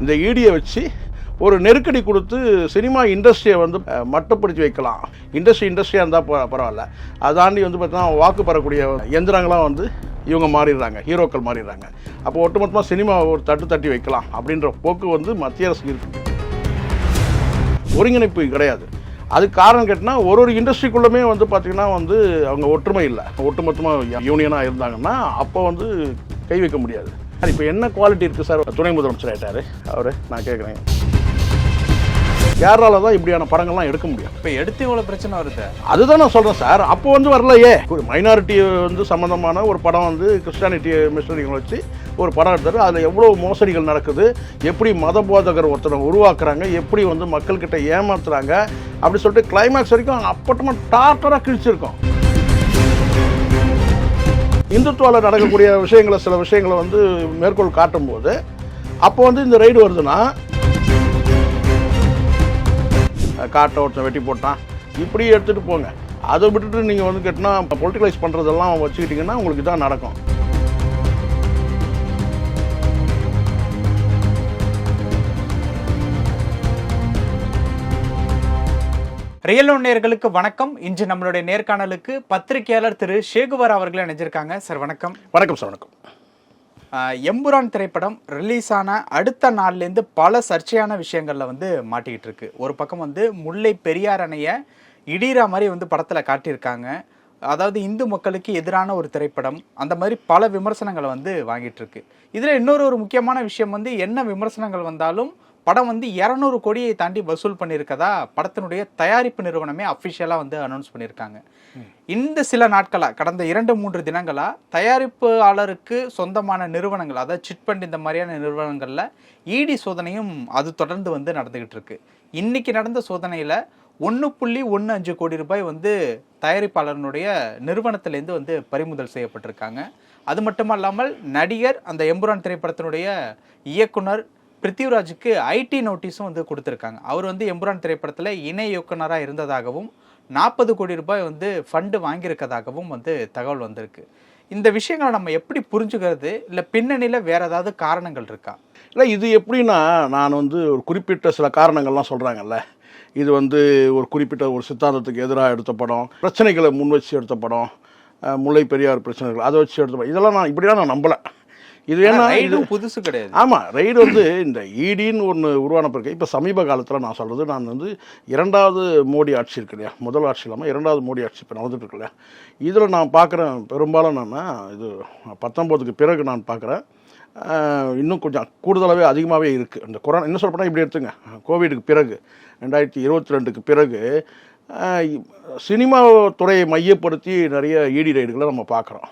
இந்த ஈடியை வச்சு ஒரு நெருக்கடி கொடுத்து சினிமா இண்டஸ்ட்ரியை வந்து மட்டப்படுத்தி வைக்கலாம். இண்டஸ்ட்ரி இண்டஸ்ட்ரியாக இருந்தால் பரவாயில்ல. அதை தாண்டி வந்து பார்த்தீங்கன்னா வாக்கு பெறக்கூடிய எந்திரங்களாம் வந்து இவங்க மாறிடுறாங்க ஹீரோக்கள் மாறிடுறாங்க. அப்போ ஒட்டுமொத்தமாக சினிமா ஒரு தட்டு தட்டி வைக்கலாம் அப்படின்ற போக்கு வந்து மத்திய அரசு இருக்குது ஒருங்கிணைப்பு கிடையாது. அதுக்கு காரணம் கேட்டினா ஒரு ஒரு இண்டஸ்ட்ரிக்குள்ளுமே வந்து பார்த்திங்கன்னா வந்து அவங்க ஒற்றுமை இல்லை. ஒட்டுமொத்தமாக யூனியனாக இருந்தாங்கன்னா அப்போ வந்து கை வைக்க முடியாது. இப்போ என்ன குவாலிட்டி இருக்குது சார்? துணை முதலமைச்சர் ஆயிட்டாரு. அவர் நான் கேட்குறேன் கேரளாவில் தான் இப்படியான படங்கள்லாம் எடுக்க முடியும். இப்போ எடுத்து இவ்வளோ பிரச்சனை வருது. அதுதான் நான் சொல்கிறேன் சார். அப்போ வந்து வரலையே. மைனாரிட்டி வந்து சம்மந்தமான ஒரு படம் வந்து கிறிஸ்டானிட்டி மிஷனரிகளை வச்சு ஒரு படம் எடுத்தாரு. அதில் எவ்வளோ மோசடிகள் நடக்குது? எப்படி மத போதகர் ஒருத்தரை உருவாக்குறாங்க? எப்படி வந்து மக்கள்கிட்ட ஏமாத்துறாங்க? அப்படி சொல்லிட்டு கிளைமேக்ஸ் வரைக்கும் அப்பட்டமாக டார்டராக கிழிச்சிருக்கோம். இந்துத்துவாவில் நடக்கக்கூடிய விஷயங்களை சில விஷயங்களை வந்து மேற்கோள் காட்டும்போது அப்போ வந்து இந்த ரைடு வருதுன்னா காட்டை ஒருத்தன் வெட்டி போட்டான். இப்படி எடுத்துகிட்டு போங்க. அதை விட்டுட்டு நீங்கள் வந்து கேட்டினா பொலிட்டிகலைஸ் பண்ணுறதெல்லாம் வச்சுக்கிட்டிங்கன்னா உங்களுக்கு இதான் நடக்கும். ரியல் நேயர்களுக்கு வணக்கம். இன்று நம்மளுடைய நேர்காணலுக்கு பத்திரிகையாளர் திரு ஷேகுவர் அவர்கள் இணைஞ்சிருக்காங்க. சார் வணக்கம். வணக்கம் சார் வணக்கம். எம்புரான் திரைப்படம் ரிலீஸ் ஆன அடுத்த நாள்லேருந்து பல சர்ச்சையான விஷயங்களில் வந்து மாட்டிக்கிட்டு இருக்கு ஒரு பக்கம் வந்து முல்லை பெரியார் அணையை இடிகிற மாதிரி வந்து படத்தில் காட்டியிருக்காங்க. அதாவது இந்து மக்களுக்கு எதிரான ஒரு திரைப்படம். அந்த மாதிரி பல விமர்சனங்களை வந்து வாங்கிட்டு இருக்கு இதில் இன்னொரு ஒரு முக்கியமான விஷயம் வந்து என்ன விமர்சனங்கள் வந்தாலும் படம் வந்து இரநூறு கோடியை தாண்டி வசூல் பண்ணியிருக்கதா படத்தினுடைய தயாரிப்பு நிறுவனமே அஃபிஷியலாக வந்து அனௌன்ஸ் பண்ணியிருக்காங்க. இந்த சில நாட்களாக கடந்த இரண்டு மூன்று தினங்களாக தயாரிப்பாளருக்கு சொந்தமான நிறுவனங்கள் அதாவது சிட்பண்ட் இந்த மாதிரியான நிறுவனங்களில் இடி சோதனையும் அது தொடர்ந்து வந்து நடந்துகிட்டு இருக்கு. இன்னைக்கு நடந்த சோதனையில் ஒன்று புள்ளி ஒன்று அஞ்சு கோடி ரூபாய் வந்து தயாரிப்பாளருடைய நிறுவனத்திலேருந்து வந்து பறிமுதல் செய்யப்பட்டிருக்காங்க. அது மட்டுமல்லாமல் நடிகர் அந்த எம்புரான் திரைப்படத்தினுடைய இயக்குனர் பிருத்திவிராஜுக்கு ஐடி நோட்டீஸும் வந்து கொடுத்துருக்காங்க. அவர் வந்து எம்புரான் திரைப்படத்தில் இணை இயக்குனராக இருந்ததாகவும் நாற்பது கோடி ரூபாய் வந்து ஃபண்டு வாங்கியிருக்கதாகவும் வந்து தகவல் வந்திருக்கு. இந்த விஷயங்களை நம்ம எப்படி புரிஞ்சுக்கிறது? இல்லை பின்னணியில் வேறு ஏதாவது காரணங்கள் இருக்கா? இல்லை இது எப்படின்னா நான் வந்து ஒரு குறிப்பிட்ட சில காரணங்கள்லாம் சொல்கிறாங்கல்ல இது வந்து ஒரு குறிப்பிட்ட ஒரு சித்தாந்தத்துக்கு எதிராக எடுத்த படம் பிரச்சனைகளை முன் வச்சு எடுத்த படம் முல்லை பெரியார் பிரச்சனைகள் அதை வச்சு எடுத்த படம். இதெல்லாம் நான் இப்படிலாம் நான் நம்பலை. இது ஏன்னா இது ரைடும் புதுசு கிடையாது. ஆமாம் ரைடு வந்து இந்த ஈடின்னு ஒன்று உருவான பிறகு இப்போ சமீப காலத்தில் நான் சொல்கிறது நான் வந்து இரண்டாவது மோடி ஆட்சி இருக்கு இல்லையா? முதல் ஆட்சி இல்லாமல் இரண்டாவது மோடி ஆட்சி இப்போ நடந்துட்டு இருக்கு இல்லையா? இதில் நான் பார்க்குறேன் பெரும்பாலும் என்னன்னா இது பத்தொம்போதுக்கு பிறகு நான் பார்க்குறேன் இன்னும் கொஞ்சம் கூடுதலாகவே அதிகமாகவே இருக்குது இந்த கொரோனா என்ன சொல்லப்போனால் இப்படி எடுத்துங்க. கோவிடுக்கு பிறகு ரெண்டாயிரத்தி இருபத்தி ரெண்டுக்கு பிறகு சினிமா துறையை மையப்படுத்தி நிறைய ஈடி ரைடுகளை நம்ம பார்க்குறோம்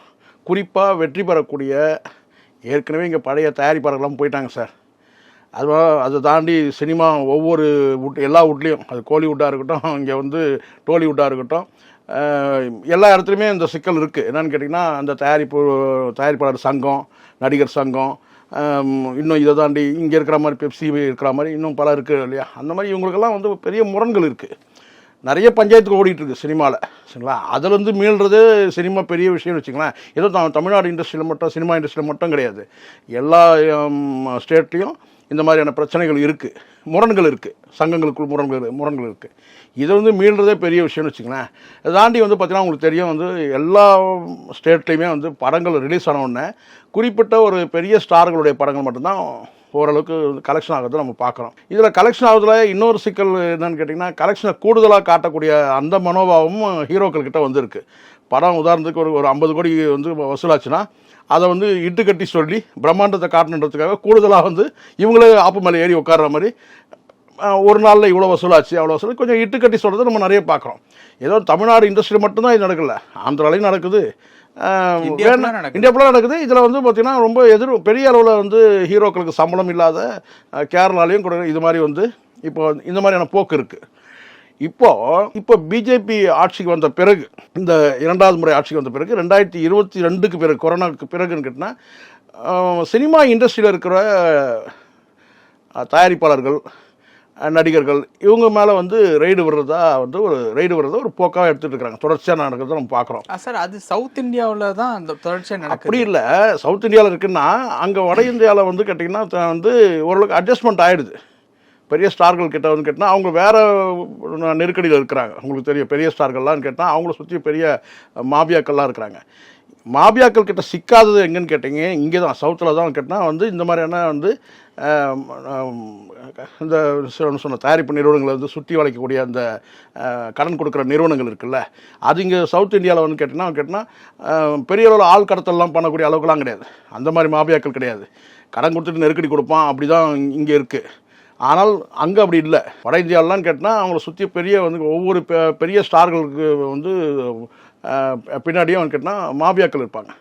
குறிப்பாக வெற்றி பெறக்கூடிய ஏற்கனவே இங்கே பழைய தயாரிப்பாளர்கள்லாம் போயிட்டாங்க சார். அது அதை தாண்டி சினிமா ஒவ்வொரு வுட் எல்லா வுட்லேயும் அது கோலிவுட்டாக இருக்கட்டும் இங்கே வந்து டோலிவுட்டாக இருக்கட்டும் எல்லா இடத்துலையுமே இந்த சிக்கல் இருக்குது என்னென்னு கேட்டிங்கன்னா அந்த தயாரிப்பு தயாரிப்பாளர் சங்கம் நடிகர் சங்கம் இன்னும் இதை தாண்டி இங்கே இருக்கிற மாதிரி பெப்சி இருக்கிற மாதிரி இன்னும் பல இருக்குது இல்லையா? அந்த மாதிரி இவங்களுக்கெல்லாம் வந்து பெரிய முரண்கள் இருக்குது நிறைய பஞ்சாயத்துக்கு ஓடிட்டுருக்கு சினிமாவில் சரிங்களா? அதுலேருந்து மீள்றது சினிமா பெரிய விஷயம்னு வச்சுங்களேன் ஏதோ த- தமிழ்நாடு இண்டஸ்ட்ரியில் மட்டும் சினிமா இண்டஸ்ட்ரியில் மட்டும் கிடையாது. எல்லா ஸ்டேட்லேயும் இந்த மாதிரியான பிரச்சனைகள் இருக்குது முரண்கள் இருக்குது சங்கங்களுக்குள் முரண்கள் முரண்கள் இருக்குது இது வந்து மீள்றதே பெரிய விஷயம்னு வச்சுங்களேன் தாண்டி வந்து பார்த்தீங்கன்னா உங்களுக்கு தெரியும் வந்து எல்லா ஸ்டேட்லேயுமே வந்து படங்கள் ரிலீஸ் ஆன உடனே குறிப்பிட்ட ஒரு பெரிய ஸ்டார்களுடைய படங்கள் மட்டும்தான் ஓரளவுக்கு கலெக்ஷன் ஆகுறத நம்ம பார்க்குறோம். இதில் கலெக்ஷன் ஆகுறதுல இன்னொரு சிக்கல் என்னன்னு கேட்டிங்கன்னா கலெக்ஷனை கூடுதலாக காட்டக்கூடிய அந்த மனோபாவமும் ஹீரோக்கள் கிட்ட வந்திருக்கு. படம் உதாரணத்துக்கு ஒரு ஒரு ஐம்பது கோடி வந்து வசூலாச்சுன்னா அதை வந்து இட்டு கட்டி சொல்லி பிரம்மாண்டத்தை காட்டணுன்றதுக்காக கூடுதலாக வந்து இவங்களே ஆப்பு மேலே ஏறி உட்கார்ற மாதிரி ஒரு நாளில் இவ்வளோ வசூலாச்சு அவ்வளோ வசூல் கொஞ்சம் இட்டு கட்டி சொல்கிறத நம்ம நிறைய பார்க்குறோம். ஏதோ தமிழ்நாடு இண்டஸ்ட்ரியில் மட்டும்தான் இது நடக்கல. ஆந்திராலையும் நடக்குது இந்தியா ஃபுல்லாக நடக்குது. இதில் வந்து பார்த்தீங்கன்னா ரொம்ப எதிர் பெரிய அளவில் வந்து ஹீரோக்களுக்கு சம்பளம் இல்லாத கேரளாலையும் கூட இது மாதிரி வந்து இப்போ இந்த மாதிரியான போக்கு இருக்குது இப்போ இப்போ பிஜேபி ஆட்சிக்கு வந்த பிறகு இந்த இரண்டாவது முறை ஆட்சிக்கு வந்த பிறகு ரெண்டாயிரத்தி இருபத்தி ரெண்டுக்கு பிறகு கொரோனாவுக்கு பிறகுன்னு அஹ், சினிமா இண்டஸ்ட்ரியில் இருக்கிற தயாரிப்பாளர்கள் நடிகர்கள் இவங்க மேலே வந்து ரெய்டு விடுறதா வந்து ஒரு ரெய்டு விடுறதா ஒரு போக்காக எடுத்துகிட்டு இருக்காங்க. தொடர்ச்சியாக நடக்கிறத நம்ம பார்க்குறோம் சார் அது சவுத் இந்தியாவில் தான் அந்த தொடர்ச்சியாக அப்படி இல்லை. சவுத் இந்தியாவில் இருக்குன்னா அங்கே வட இந்தியாவில் வந்து கேட்டிங்கன்னா வந்து ஓரளவுக்கு அட்ஜஸ்ட்மெண்ட் ஆயிடுது. பெரிய ஸ்டார்கள் கிட்ட வந்து கேட்டால் அவங்க வேற நெருக்கடியில் இருக்கிறாங்க. உங்களுக்கு தெரியும் பெரிய ஸ்டார்கள்லாம் கேட்டால் அவங்கள சுற்றி பெரிய மாபியாக்கள்லாம் இருக்கிறாங்க. மாபியாக்கள் கிட்ட சிக்காதது எங்கன்னு கேட்டிங்க இங்கே தான் சவுத்தில் தான் கேட்டால் வந்து இந்த மாதிரியான வந்து இந்த சொன்ன- சொன்ன தயாரிப்பு நிறுவனங்களை வந்து சுற்றி வளைக்கக்கூடிய அந்த கடன் கொடுக்குற நிறுவனங்கள் இருக்குல்ல அது இங்கே சவுத் இந்தியாவில் வந்து கேட்டிங்கன்னா கேட்டிங்கன்னா பெரிய அளவில் ஆள் கடத்தல்லாம் பண்ணக்கூடிய அளவுக்குலாம் கிடையாது. அந்த மாதிரி மாபியாக்கள் கிடையாது. கடன் கொடுத்துட்டு நெருக்கடி கொடுப்பான் அப்படி தான் இங்கே இருக்குது ஆனால் அங்கே அப்படி இல்லை. வட இந்தியாவிலாம் கேட்டால் அவங்கள சுற்றி பெரிய வந்து ஒவ்வொரு பெ- பெரிய ஸ்டார்களுக்கு வந்து பின்னாடியும் பின்னாடியும் கேட்டால் மாபியாக்கள் இருப்பாங்க.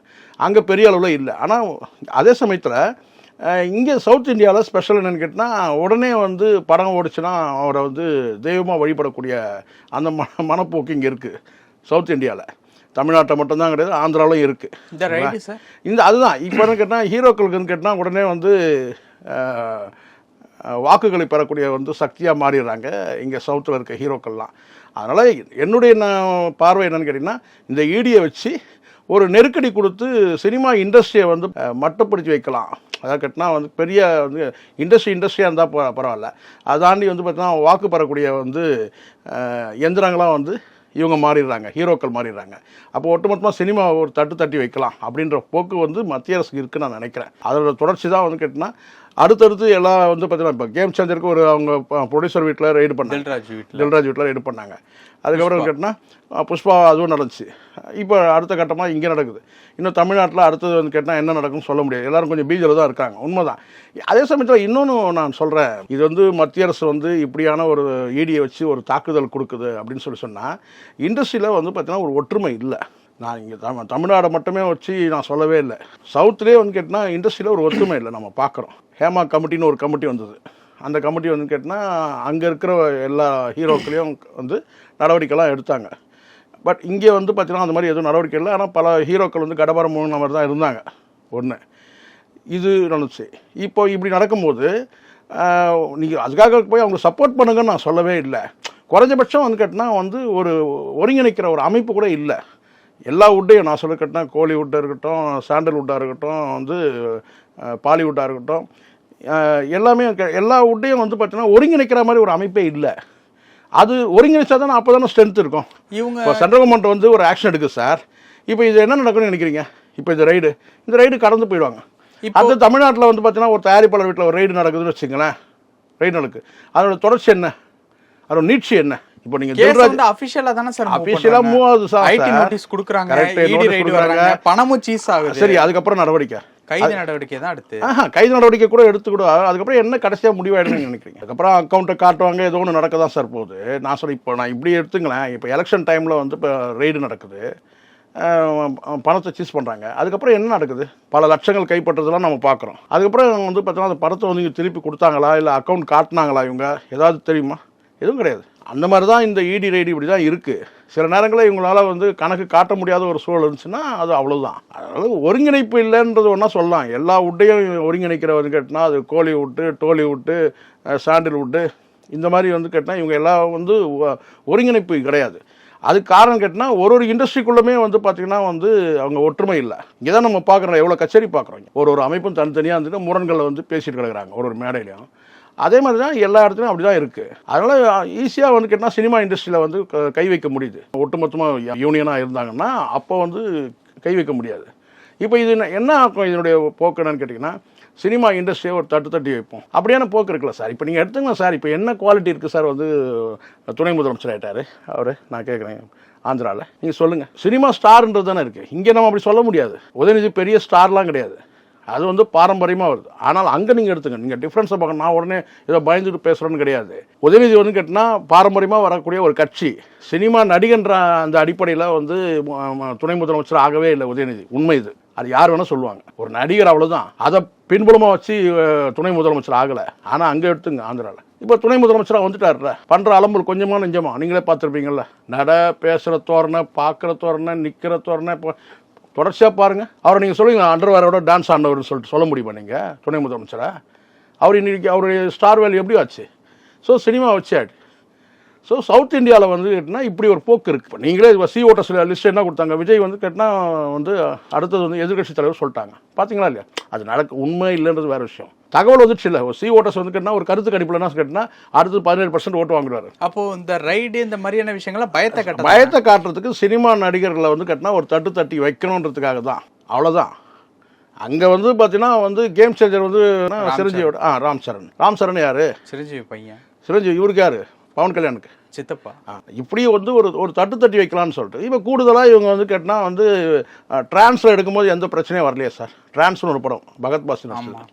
அங்கே பெரிய அளவில் இல்லை. ஆனால் அதே சமயத்தில் இங்கே சவுத் இந்தியாவில் ஸ்பெஷல் என்னன்னு கேட்டால் உடனே வந்து படம் ஓடிச்சுன்னா அவரை வந்து தெய்வமாக வழிபடக்கூடிய அந்த மன மனப்போக்கு இங்கே இருக்குது சவுத் இந்தியாவில் தமிழ்நாட்டில் மட்டும்தான் கிடையாது ஆந்திராவிலும் இருக்குது இந்த அதுதான் இப்போ என்ன கேட்டால் ஹீரோக்களுக்குன்னு கேட்டால் உடனே வந்து வாக்குகளை பெறக்கூடிய வந்து சக்தியாக மாறிடுறாங்க இங்கே சவுத்தில் இருக்க ஹீரோக்கள்லாம் அதனால் என்னுடைய நான் பார்வை என்னன்னு கேட்டிங்கன்னா இந்த ஈடியை வச்சு ஒரு நெருக்கடி கொடுத்து சினிமா இண்டஸ்ட்ரியை வந்து மட்டப்படுத்தி மட்டுப்படுத்தி வைக்கலாம். அதாவது கட்டினா வந்து பெரிய வந்து இண்டஸ்ட்ரி இண்டஸ்ட்ரியாக இருந்தால் ப- பரவாயில்ல. அதை வந்து பார்த்தீங்கன்னா வாக்கு பெறக்கூடிய வந்து எந்திரங்களாக எந்திரங்களாம் வந்து இவங்க மாறிடுறாங்க ஹீரோக்கள் மாறிடுறாங்க. அப்போ ஒட்டுமொத்தமாக சினிமா ஒரு தட்டு தட்டி வைக்கலாம் அப்படின்ற போக்கு வந்து மத்திய அரசுக்கு இருக்குன்னு நான் நினைக்கிறேன். அதோட தொடர்ச்சி தான் வந்து கேட்டினா அடுத்தடுத்து எல்லாம் வந்து பார்த்தீங்கன்னா இப்போ கேம் சேஞ்சருக்கு ஒரு அவங்க ப்ரொடியூசர் வீட்டில் ரைடு பண்ணாங்க. தில்ராஜ் வீட்டில் தில்ராஜ் வீட்டில் ரைடு பண்ணாங்க. அதுக்கப்புறம் கேட்டினா புஷ்பா அதுவும் நடந்துச்சு. இப்போ அடுத்த கட்டமாக இங்கே நடக்குது. இன்னும் தமிழ்நாட்டில் அடுத்தது வந்து கேட்டால் என்ன நடக்கும்னு சொல்ல முடியாது. எல்லாரும் கொஞ்சம் பீஜில் தான் இருக்காங்க. உண்மைதான். அதே சமயத்தில் இன்னொன்று நான் சொல்கிறேன் இது வந்து மத்திய அரசு வந்து இப்படியான ஒரு ஈடியை வச்சு ஒரு தாக்குதல் கொடுக்குது அப்படின்னு சொல்லி சொன்னால் இண்டஸ்ட்ரியில் வந்து பார்த்தீங்கன்னா ஒரு ஒற்றுமை இல்லை. நான் இங்கே தமிழ் தமிழ்நாடை மட்டுமே வச்சு நான் சொல்லவே இல்லை. சவுத்துலேயே வந்து கேட்டால் இண்டஸ்ட்ரியில் ஒரு ஒற்றுமை இல்லை நம்ம பார்க்குறோம். ஹேமா கமிட்டின்னு ஒரு கமிட்டி வந்தது. அந்த கமிட்டி வந்து கேட்டால் அங்கே இருக்கிற எல்லா ஹீரோக்களையும் வந்து நடவடிக்கைலாம் எடுத்தாங்க. பட் இங்கே வந்து பார்த்தீங்கன்னா அந்த மாதிரி எதுவும் நடவடிக்கை இல்லை. ஆனால் பல ஹீரோக்கள் வந்து கடபாரம் மூணு மாதிரி தான் இருந்தாங்க. ஒன்று இது நடந்துச்சு. இப்போ இப்படி நடக்கும்போது நீங்கள் அதுக்காக போய் அவங்க சப்போர்ட் பண்ணுங்கன்னு நான் சொல்லவே இல்லை. குறைஞ்சபட்சம் வந்து கேட்டினா வந்து ஒரு ஒருங்கிணைக்கிற ஒரு அமைப்பு கூட இல்லை. எல்லா வுட்டையும் நான் சொல்ல கேட்டினா கோலிவுட்டாக இருக்கட்டும் சாண்டல்வுட்டாக இருக்கட்டும் வந்து பாலிவுட்டாக இருக்கட்டும். எல்லாமே எல்லா வுட்டையும் வந்து பார்த்தீங்கன்னா ஒருங்கிணைக்கிற மாதிரி ஒரு அமைப்பே இல்லை. அது ஒருங்கிணைச்சா தானே அப்போ தானே ஸ்ட்ரென்த் இருக்கும். இவங்க இப்போ சென்ட்ரல் கவர்மெண்ட் வந்து ஒரு ஆக்ஷன் எடுக்குது சார் இப்போ இது என்ன நடக்கும்னு நினைக்கிறீங்க? இப்போ இந்த ரைடு இந்த ரைடு கடந்து போயிடுவாங்க. இப்போ- அது தமிழ்நாட்டில் வந்து பார்த்தீங்கன்னா ஒரு தயாரிப்பாளர் வீட்டில் ஒரு ரைடு நடக்குதுன்னு வச்சுங்களேன் ரைடு நடக்கு. அதோட தொடர்ச்சி என்ன? அதோட நீட்சி என்ன? இப்போ தில்ராஜ் வந்து அஃபிஷியலா தானே சார் அஃபிஷியலாக மூவ் ஆகுது சார் ஐடி நோட்டீஸ் கொடுக்குறாங்க notice ரைடு. வராங்க பணமும் சீஸ் ஆகுது. சரி அதுக்கப்புறம் நடவடிக்கை. கைது நடவடிக்கை தான் அடுத்து. கைது நடவடிக்கை கூட எடுத்து கூட அதுக்கப்புறம் என்ன கடைசியாக முடிவாயிடுன்னு நினைக்கிறீங்க? அதுக்கப்புறம் அக்கௌண்ட்டை காட்டுவாங்க ஏதோ ஒன்று நடக்க தான் சார் போகுது. நான் சொல்ல இப்போ நான் இப்படி எடுத்துங்களேன். இப்போ எலெக்ஷன் டைமில் வந்து இப்போ ரெய்டு நடக்குது. பணத்தை சீஸ் பண்ணுறாங்க அதுக்கப்புறம் என்ன நடக்குது? பல லட்சங்கள் கைப்பற்றதெல்லாம் நம்ம பார்க்குறோம். அதுக்கப்புறம் வந்து பார்த்தோன்னா அந்த பணத்தை வந்து திருப்பி கொடுத்தாங்களா? இல்லை அக்கௌண்ட் காட்டினாங்களா இவங்க? ஏதாவது தெரியுமா? எதுவும் கிடையாது. அந்த மாதிரி தான் இந்த இடி ரைடு இப்படி தான் இருக்குது சில நேரங்களில் இவங்களால வந்து கணக்கு காட்ட முடியாத ஒரு சூழல் இருந்துச்சுன்னா அது அவ்வளோதான் அதனால ஒருங்கிணைப்பு இல்லைன்றது ஒன்றா சொல்லலாம். எல்லா உட்டையும் ஒருங்கிணைக்கிறவங்க கேட்டினா அது கோலிவுட்டு விட்டு டோலி விட்டு சாண்டில் விட்டு இந்த மாதிரி வந்து கேட்டால் இவங்க எல்லாம் வந்து ஒருங்கிணைப்பு கிடையாது. அதுக்கு காரணம் கேட்டினா ஒரு ஒரு இண்டஸ்ட்ரிக்குள்ளுமே வந்து பார்த்திங்கன்னா வந்து அவங்க ஒற்றுமை இல்லை. இங்கே தான் நம்ம பார்க்குறோம் எவ்வளோ கச்சேரி பார்க்குறோம் ஒரு ஒரு அமைப்பும் தனித்தனியாக வந்துட்டு முரண்களை வந்து பேசிட்டு கிடக்குறாங்க. ஒரு ஒரு மேடையிலையும். அதே மாதிரி தான் எல்லா இடத்துலையும் அப்படி தான் இருக்குது அதனால் ஈஸியாக வந்து கேட்டால் சினிமா இண்டஸ்ட்ரியில் வந்து கை வைக்க முடியுது. ஒட்டுமொத்தமாக யூனியனாக இருந்தாங்கன்னா அப்போ வந்து கை வைக்க முடியாது. இப்போ இது என்ன- என்ன இதனுடைய போக்கு என்னன்னு கேட்டிங்கன்னா சினிமா இண்டஸ்ட்ரியை ஒரு தட்டு தட்டி வைப்போம். அப்படியான போக்கு இருக்குல்ல சார். இப்போ நீங்கள் எடுத்துங்க சார். இப்போ என்ன குவாலிட்டி இருக்குது சார் வந்து துணை முதலமைச்சர் ஆகிட்டார் அவர் நான் கேட்குறேன் ஆந்திராவில் நீங்கள் சொல்லுங்கள் சினிமா ஸ்டார்ன்றது தானே இருக்குது இங்கே நம்ம அப்படி சொல்ல முடியாது. உதயநிதி பெரிய ஸ்டார்லாம் கிடையாது. அது வந்து பாரம்பரியமாக வருது. ஆனால் அங்கே நீங்கள் எடுத்துங்க. நீங்கள் டிஃப்ரென்ஸை பார்க்க நான் உடனே ஏதோ பயந்துட்டு பேசுகிறேன்னு கிடையாது. உதயநிதி வந்து கேட்டால் பாரம்பரியமாக வரக்கூடிய ஒரு கட்சி. சினிமா நடிகன்ற அந்த அடிப்படையில் வந்து துணை முதலமைச்சர் ஆகவே இல்லை உதயநிதி. உண்மை இது. அது யார் வேணால் சொல்லுவாங்க. ஒரு நடிகர் அவ்வளோதான் அதை பின்புலமாக வச்சு துணை முதலமைச்சர் ஆகலை. ஆனால் அங்கே எடுத்துங்க ஆந்திராவில் இப்போ துணை முதலமைச்சராக வந்துட்டார்ல. பண்ணுற அலம்பல் கொஞ்சமா நெஞ்சமா. நீங்களே பார்த்துருப்பீங்கள்ல நட பேசுகிற தோரணை பார்க்குற தோரணை நிற்கிற தோரணை இப்போ தொடர்ச்சியாக பாருங்கள் அவரை நீங்கள் சொல்லுங்க அண்டர்வேரோட டான்ஸ் ஆனவர்னு சொல்லிட்டு சொல்ல முடியுமா நீங்கள் துணை முதலமைச்சரா? அவர் இன்னைக்கு அவருடைய ஸ்டார் வேல்யூ எப்படி ஆச்சு? ஸோ சினிமா வச்சாடு ஸோ சவுத் இந்தியாவில் வந்து கேட்டினா இப்படி ஒரு போக்கு இருக்குது இப்போ நீங்களே சி ஓட்டர்ஸ் லிஸ்ட் என்ன கொடுத்தாங்க? விஜய் வந்து கேட்டினா வந்து அடுத்தது வந்து எதிர்க்கட்சி தலைவர் சொல்லிட்டாங்க. பார்த்தீங்களா இல்லையா? அது நடக்க உண்மை இல்லைன்றது வேறு விஷயம். தகவல் வந்துச்சு இல்லை. சி ஓட்டர்ஸ் வந்து கேட்டினா ஒரு கருத்து கணிப்பில் என்ன கேட்டினா அடுத்து பதினேழு பர்சன்ட் ஓட்டு வாங்குறாரு. அப்போ இந்த ரைடு இந்த மாதிரியான விஷயங்கள்லாம் பயத்தை கட்ட பயத்தை காட்டுறதுக்கு சினிமா நடிகர்களை வந்து கேட்டினா ஒரு தட்டு தட்டி வைக்கணுன்றதுக்காக தான். அவ்வளோதான் அங்கே வந்து பார்த்தீங்கன்னா வந்து கேம் சேஞ்சர் வந்து சிரஞ்சீவியோட ஆ ராம் சரண். ராம் சரண் யார்? சிரஞ்சீவி பையன். சிரஞ்சீவி இவருக்கு யார்? பவன் கல்யாணுக்கு. சித்தப்பா. இப்படி வந்து ஒரு ஒரு தட்டு தட்டி வைக்கலாம்னு சொல்லிட்டு. இப்போ கூடுதலாக இவங்க வந்து கேட்டினா வந்து டிரான்ஸ்ல எடுக்கும்போது எந்த பிரச்சனையும் வரலையே சார். டிரான்ஸ்னு ஒரு படம் பகத் பாஸ்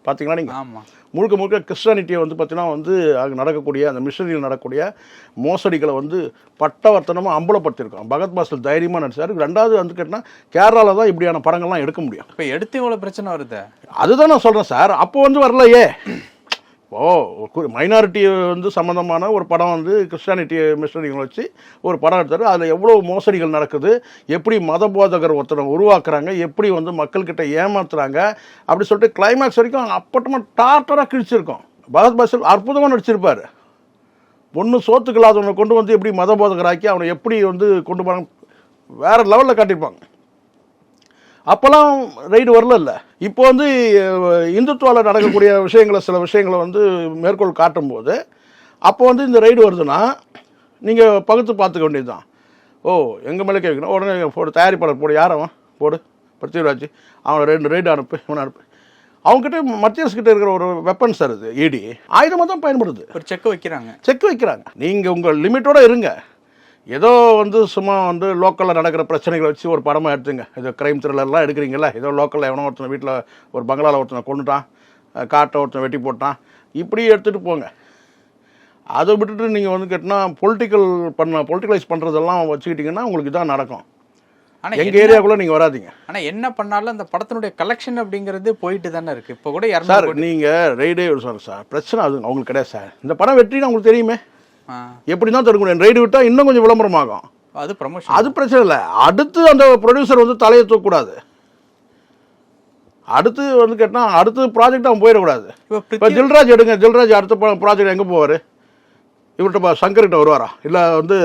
பார்த்தீங்களா நீங்கள் முழுக்க முழுக்க கிறிஸ்டானிட்டியை வந்து பார்த்தீங்கன்னா வந்து அங்கே நடக்கக்கூடிய அந்த மிஷனரியில் நடக்கக்கூடிய மோசடிகளை வந்து பட்டவர்த்தனமாக அம்பலப்படுத்தியிருக்கோம் பகத் பாஸ்டர் தைரியமாக நடிச்சார். ரெண்டாவது வந்து கேட்டால் கேரளாவில் தான் இப்படியான படங்கள்லாம் எடுக்க முடியும். இப்போ எடுத்து இவ்வளோ பிரச்சனை வருது? அதுதான் நான் சொல்கிறேன் சார். அப்போ வந்து வரலையே. ஓ மைனாரிட்டி வந்து சம்மந்தமான ஒரு படம் வந்து கிறிஸ்டானிட்டி மிஷனரிகளை வச்சு ஒரு படம் எடுத்தார். அதில் எவ்வளோ மோசடிகள் நடக்குது? எப்படி மத போதகர் ஒருத்தரை உருவாக்குறாங்க? எப்படி வந்து மக்கள்கிட்ட ஏமாத்துறாங்க? அப்படி சொல்லிட்டு கிளைமேக்ஸ் வரைக்கும் அப்பட்டமாக டார்டராக கிழிச்சிருக்கோம். பகத் பாசல் அற்புதமாக நடிச்சிருப்பார். ஒன்றும் சோத்துக்கு இல்லாதவனை கொண்டு வந்து எப்படி மத போதகராக்கி அவனை எப்படி வந்து கொண்டு போனாங்க வேறு லெவலில் காட்டியிருப்பாங்க. அப்போல்லாம் ரைடு வரல இல்லை இப்போ வந்து அஹ், இந்துத்துவால நடக்கக்கூடிய விஷயங்களை சில விஷயங்களை வந்து மேற்கோள் காட்டும்போது அப்போ வந்து இந்த ரைடு வருதுன்னா நீங்கள் பகுத்து பார்த்துக்க வேண்டியது தான் ஓ எங்கள் மேலே கேட்கணும்? உடனே போடு தயாரிப்பாளர் போடு யார் அவன்? போடு பிருத்திவிராஜ் அவனை ரெண்டு ரைடு அனுப்பு இவனை அனுப்பு. அவங்ககிட்ட மத்திய அரசு கிட்ட இருக்கிற ஒரு வெப்பன் சார் இது இடி ஆயுதமாக தான் பயன்படுது. ஒரு செக் வைக்கிறாங்க. செக் வைக்கிறாங்க. நீங்கள் உங்கள் லிமிட்டோட இருங்க. ஏதோ வந்து சும்மா வந்து லோக்கலில் நடக்கிற பிரச்சனைகளை வச்சு ஒரு படமாக எடுத்துங்க. ஏதோ க்ரைம் த்ரில்லர்லாம் எடுக்கிறீங்களா ஏதோ லோக்கலில் எவனோ ஒருத்தனை வீட்டில் ஒரு பங்களாவில் ஒருத்தனை கொண்டுட்டான் காட்டை ஒருத்தனை வெட்டி போட்டான் இப்படி எடுத்துகிட்டு போங்க. அதை விட்டுட்டு நீங்கள் வந்து கேட்டினா பொலிட்டிக்கல் பண்ண பொலிட்டிகலைஸ் பண்ணுறதெல்லாம் வச்சுக்கிட்டிங்கன்னா உங்களுக்கு இதான் நடக்கும். ஆனா எங்கள் ஏரியாக்குள்ளே நீங்கள் வராதீங்க. ஆனா என்ன பண்ணாலும் அந்த படத்தினுடைய கலெக்ஷன் அப்படிங்கிறது போயிட்டு தானே இருக்கு. இப்போ கூட சார் நீங்கள் ரைடே சார் சார் பிரச்சனை அது அவங்களுக்கு கிடையாது சார். இந்த படம் வெற்றின்னு உங்களுக்கு தெரியுமே. எப்படி தான் தடுக்க முடியும்? ரைடு விட்டால் இன்னும் கொஞ்சம் விளம்பரமாகும். அது ப்ரமோஷன் அது பிரச்சனை இல்லை. அடுத்து அந்த ப்ரொடியூசர் வந்து தலையை தூக்கக்கூடாது. அடுத்து வந்து கேட்டா அடுத்து ப்ராஜெக்ட் அவன் போயிடக்கூடாது. இப்போ தில்ராஜ் எடுங்க. தில்ராஜ் அடுத்த ப்ராஜெக்ட் எங்கே போவார்? இவர்கிட்ட சங்கர்கிட்ட வருவாரா? இல்லை வந்து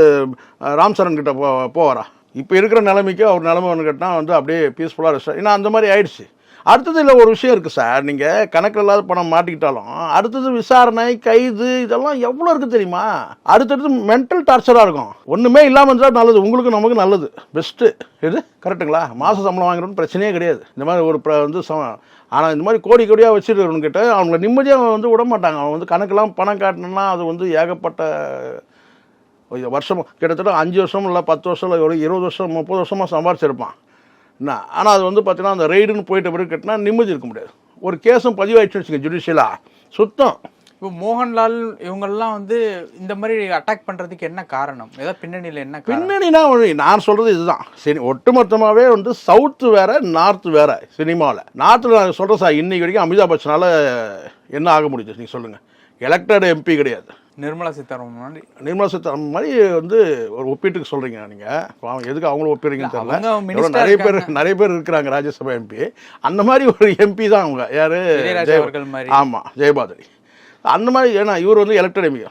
ராம் சரண் கிட்ட போ போவாரா? இப்போ இருக்கிற நிலைமைக்கு அவர் நிலைமை ஒன்று கேட்டால் வந்து அப்படியே பீஸ்ஃபுல்லாக ரெஸ்ட் ஏன்னா அந்த மாதிரி ஆயிடுச்சு. அடுத்தது இல்லை ஒரு விஷயம் இருக்குது சார். நீங்கள் கணக்கில் இல்லாத பணம் மாட்டிக்கிட்டாலும் அடுத்தது விசாரணை கைது இதெல்லாம் எவ்வளோ இருக்குது தெரியுமா? அடுத்தடுத்து மென்டல் டார்ச்சராக இருக்கும். ஒன்றுமே இல்லாமல் இருந்தால் நல்லது. உங்களுக்கு நமக்கு நல்லது. பெஸ்ட்டு இது கரெக்டுங்களா மாத சம்பளம் வாங்குறோன்னு பிரச்சனையே கிடையாது. இந்த மாதிரி ஒரு ப்ர- வந்து சம ஆனால் இந்த மாதிரி கோடி கோடியாக வச்சுருக்கிறவன்கிட்ட அவங்கள நிம்மதியாக வந்து விட மாட்டாங்க. அவன் வந்து கணக்கெல்லாம் பணம் காட்டணும்னா அது வந்து ஏகப்பட்ட வருஷம் கிட்டத்தட்ட அஞ்சு வருஷம் இல்லை பத்து வருஷம் இல்லை ஒரு இருபது வருஷம் முப்பது வருஷமாக சம்பாரிச்சிருப்பான். என்ன ஆனால் அது வந்து பார்த்தீங்கன்னா அந்த ரைடுன்னு போயிட்ட பிறகு கட்டினா நிம்மதி இருக்க முடியாது. ஒரு கேஸும் பதிவாயிடுச்சு வச்சுங்க ஜுடிஷியலாக சுத்தம். இப்போ மோகன்லால் இவங்கெல்லாம் வந்து இந்த மாதிரி அட்டாக் பண்றதுக்கு என்ன காரணம்? ஏதோ பின்னணியில என்ன பின்னணினா நான் சொல்கிறது இதுதான். சரி ஒட்டுமொத்தமாகவே வந்து சவுத்து வேற நார்த்து வேற சினிமாவில் நார்த்தில் நான் சொல்கிறேன் சார் இன்னைக்கு வரைக்கும் அமிதாப் பச்சனால என்ன ஆக முடியுது? நீங்கள் சொல்லுங்கள் எலெக்டட் எம்பி கிடையாது. நிர்மலா சீதாராமன் மாதிரி? நிர்மலா சீதாராமன் மாதிரி வந்து ஒரு ஒப்பீட்டுக்கு சொல்கிறீங்க நீங்கள் பாவம் எதுக்கு அவங்களும் ஒப்பிடுறீங்கன்னு தெரியல. அவங்க நிறைய பேர் நிறைய பேர் இருக்கிறாங்க ராஜ்யசபா எம்பி அந்த மாதிரி ஒரு எம்பி தான் அவங்க. யார்? மாதிரி. ஆமாம் ஜெயபாதரி அந்த மாதிரி ஏன்னா இவர் வந்து எலெக்டட் எம்பி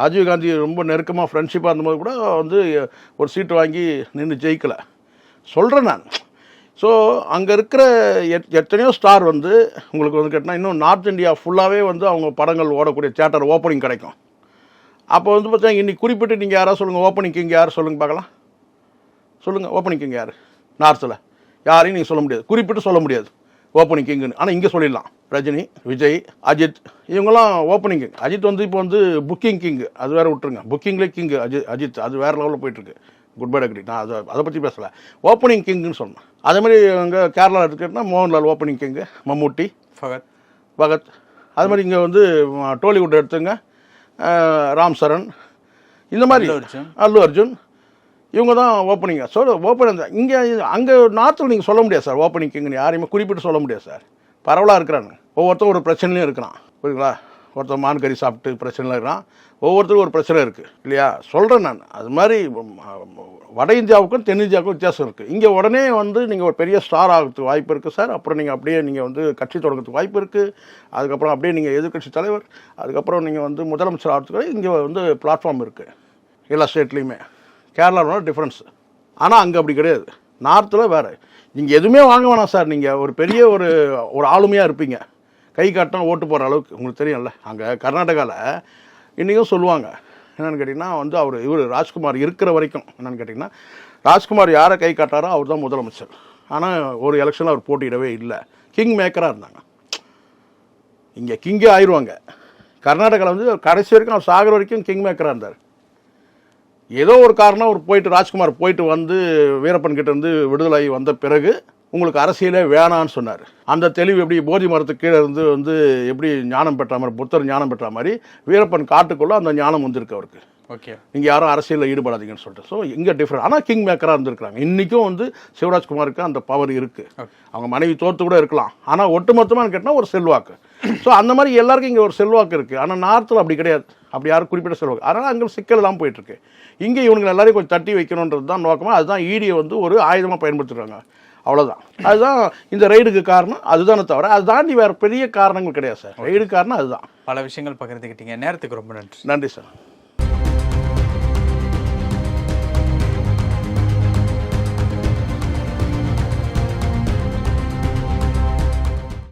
ராஜீவ்காந்தி ரொம்ப நெருக்கமாக ஃப்ரெண்ட்ஷிப்பாக இருந்தபோது கூட வந்து ஒரு சீட்டு வாங்கி நின்று ஜெயிக்கலை. சொல்கிறேன் நான். ஸோ அங்கே இருக்கிற எத் எத்தனையோ ஸ்டார் வந்து உங்களுக்கு வந்து கேட்டால் இன்னும் நார்த் இந்தியா ஃபுல்லாகவே வந்து அவங்க படங்கள் ஓடக்கூடிய தேட்டர் ஓப்பனிங் கிடைக்கும். அப்போ வந்து பார்த்தீங்கன்னா இன்றைக்கி குறிப்பிட்டு நீங்கள் யாராவது சொல்லுங்கள் ஓப்பனிங் இங்கே யார் சொல்லுங்கள் பார்க்கலாம். சொல்லுங்கள் ஓப்பனிங் கிங் யார்? நார்த்தில் யாரையும் நீங்கள் சொல்ல முடியாது. குறிப்பிட்டு சொல்ல முடியாது. ஓப்பனிங் கிங்குன்னு ஆனால் இங்கே சொல்லிடலாம். ரஜினி விஜய் அஜித் இவங்கெல்லாம் ஓப்பனிங் கிங் அஜித் வந்து இப்போ வந்து புக்கிங் கிங் அது வேறு விட்டுருங்க. புக்கிங்கில் கிங் அஜித் அஜித் அது வேறு லெவலில் போயிட்டுருக்கு. குட் பை டக்ரி நான் அதை அதை பற்றி பேசலை. ஓப்பனிங் கிங்னு சொன்னேன். அதே மாதிரி அங்கே கேரளா எடுத்துக்கிட்டோம்னா மோகன்லால் ஓப்பனிங் கிங்கு மம்மூட்டி ஃபகத் பகத் அது மாதிரி இங்கே வந்து டோலிவுட் எடுத்துங்க. ராம் சரண் இந்த மாதிரி அல்லு அர்ஜுன். இவங்க தான் ஓப்பனிங்க ஸோ ஓப்பன் இங்கே அங்கே நார்த்தில் நீங்கள் சொல்ல முடியாது சார் ஓப்பனிங் கிங்னு யாரையுமே குறிப்பிட்டு சொல்ல முடியாது சார் பரவலாக இருக்கிறாங்க ஒவ்வொருத்தரும் ஒரு பிரச்சனையும் இருக்கிறான் புரியுங்களா ஒருத்தர் மான் கறி சாப்பிட்டு பிரச்சனை இருக்கிறான். ஒவ்வொருத்தருக்கும் ஒரு பிரச்சனை இருக்குது இல்லையா? சொல்கிறேன் நான். அது மாதிரி வட இந்தியாவுக்கும் தென்னிந்தியாவுக்கும் வித்தியாசம் இருக்குது இங்கே உடனே வந்து நீங்கள் ஒரு பெரிய ஸ்டார் ஆகிறதுக்கு வாய்ப்பு இருக்குது சார். அப்புறம் நீங்கள் அப்படியே நீங்கள் வந்து கட்சி தொடங்கிறதுக்கு வாய்ப்பு இருக்குது அதுக்கப்புறம் அப்படியே நீங்கள் எதிர்க்கட்சி தலைவர். அதுக்கப்புறம் நீங்கள் வந்து முதலமைச்சர் ஆகிறதுக்கு இங்கே வந்து பிளாட்ஃபார்ம் இருக்குது எல்லா ஸ்டேட்லேயுமே கேரளாவோட டிஃப்ரென்ஸ் ஆனால் அங்கே அப்படி கிடையாது. நார்த்தில் வேறு. நீங்கள் எதுவுமே வாங்க வேணாம் சார். நீங்கள் ஒரு பெரிய ஒரு ஒரு ஆளுமையாக இருப்பீங்க. கை காட்டினா ஓட்டு போகிற அளவுக்கு உங்களுக்கு தெரியும்ல. அங்கே கர்நாடகாவில் இன்றைக்கும் சொல்லுவாங்க. என்னென்னு கேட்டிங்கன்னா வந்து அவர் இவர் ராஜ்குமார் இருக்கிற வரைக்கும் என்னென்னு கேட்டிங்கன்னா ராஜ்குமார் யாரை கை காட்டாரோ அவர் தான் முதலமைச்சர். ஆனால் ஒரு எலெக்ஷனில் அவர் போட்டியிடவே இல்லை. கிங் மேக்கராக இருந்தாங்க. இங்கே கிங்கே ஆயிடுவாங்க கர்நாடகாவில் வந்து கடைசி வரைக்கும் அவர் சாகிற வரைக்கும் கிங் மேக்கராக இருந்தார். ஏதோ ஒரு காரணம் அவர் போயிட்டு ராஜ்குமார் போயிட்டு வந்து வீரப்பன் கிட்டேருந்து விடுதலை வந்த பிறகு உங்களுக்கு அரசியலே வேணான்னு சொன்னார். அந்த தெளிவு எப்படி போதி மரத்துக்கு கீழே இருந்து வந்து எப்படி ஞானம் பெற்ற மாதிரி புத்தர் ஞானம் பெற்ற மாதிரி வீரப்பன் காட்டுக்குள்ளே அந்த ஞானம் வந்திருக்கு அவருக்கு. ஓகே. நீங்கள் யாரும் அரசியலில் ஈடுபடாதீங்கன்னு சொல்லிட்டு. ஸோ இங்கே டிஃப்ரெண்ட் ஆனால் கிங் மேக்கராக இருந்திருக்காங்க இன்றைக்கும் வந்து சிவராஜ்குமாருக்கு அந்த பவர் இருக்குது அவங்க மனைவி தோற்று கூட இருக்கலாம். ஆனால் ஒட்டுமொத்தமாக கேட்டால் ஒரு செல்வாக்கு. ஸோ அந்த மாதிரி எல்லாருக்கும் இங்கே ஒரு செல்வாக்கு இருக்குது ஆனால் நார்த்தில் அப்படி கிடையாது. அப்படி யாரும் குறிப்பிட்ட செல்வாக்கு. அதனால் அங்கே சிக்கல் எல்லாம் போயிட்டுருக்கு இங்கே இவங்க எல்லாரையும் கொஞ்சம் தட்டி வைக்கணுன்றது தான் நோக்கமாக அதுதான் ஈடியை வந்து ஒரு ஆயுதமாக பயன்படுத்துகிறாங்க அவ்வளோதான் அதுதான் இந்த ரைடுக்கு காரணம் அதுதானே தவிர அது தாண்டி வேறு பெரிய காரணங்கள் கிடையாது சார். ரைடு காரணம் அதுதான். பல விஷயங்கள் பகிர்ந்துக்கிட்டீங்க நேரத்துக்கு ரொம்ப நன்றி. நன்றி சார்.